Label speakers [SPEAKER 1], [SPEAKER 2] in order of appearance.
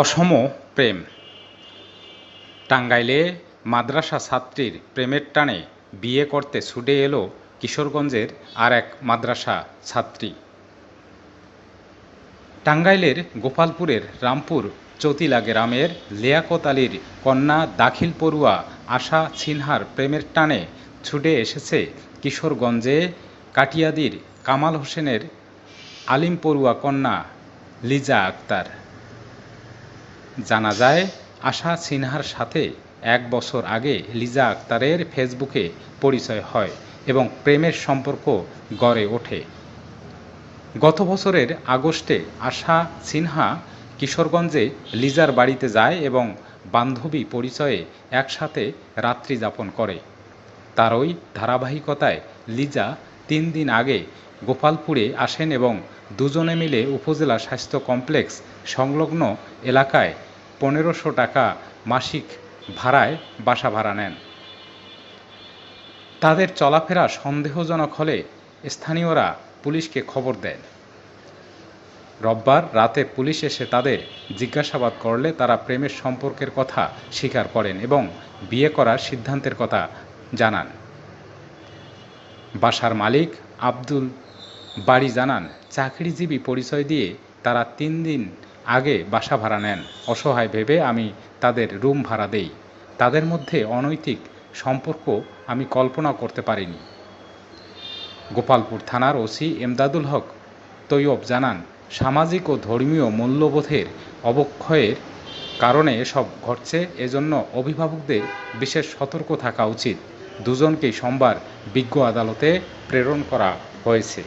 [SPEAKER 1] অসম প্রেম। টাঙ্গাইলে মাদ্রাসা ছাত্রীর প্রেমের টানে বিয়ে করতে ছুটে এলো কিশোরগঞ্জের আর এক মাদ্রাসা ছাত্রী। টাঙ্গাইলের গোপালপুরের রামপুর চতিলা গ্রামের লিয়াকত আলীর কন্যা দাখিল পড়ুয়া আশা সিনহার প্রেমের টানে ছুটে এসেছে কিশোরগঞ্জে কাটিয়াদির কামাল হোসেনের আলিম পড়ুয়া কন্যা লিজা আক্তার। জানা যায়, আশা সিনহার সাথে এক বছর আগে লিজা আক্তারের ফেসবুকে পরিচয় হয় এবং প্রেমের সম্পর্ক গড়ে ওঠে। গত বছরের আগস্টে আশা সিনহা কিশোরগঞ্জে লিজার বাড়িতে যায় এবং বান্ধবী পরিচয়ে একসাথে রাত্রি যাপন করে। তারই ধারাবাহিকতায় লিজা তিন দিন আগে গোপালপুরে আসেন এবং দুজনে মিলে উপজেলা স্বাস্থ্য কমপ্লেক্স সংলগ্ন এলাকায় পনেরোশো টাকা মাসিক ভাড়ায় বাসা ভাড়া নেন। তাদের চলাফেরা সন্দেহজনক হলে স্থানীয়রা পুলিশকে খবর দেন। রোববার রাতে পুলিশ এসে তাদের জিজ্ঞাসাবাদ করলে তারা প্রেমের সম্পর্কের কথা স্বীকার করেন এবং বিয়ে করার সিদ্ধান্তের কথা জানান। বাসার মালিক আব্দুল বাড়ি জানান, চাকরিজীবী পরিচয় দিয়ে তারা তিন দিন আগে বাসা ভাড়া নেন। অসহায় ভেবে আমি তাদের রুম ভাড়া দেই। তাদের মধ্যে অনৈতিক সম্পর্ক আমি কল্পনা করতে পারিনি। গোপালপুর থানার ওসি এমদাদুল হক তৈয়ব জানান, সামাজিক ও ধর্মীয় মূল্যবোধের অবক্ষয়ের কারণে এসব ঘটছে, এজন্য অভিভাবকদের বিশেষ সতর্ক থাকা উচিত। দুজনকেই সোমবার বিজ্ঞ আদালতে প্রেরণ করা হয়েছে।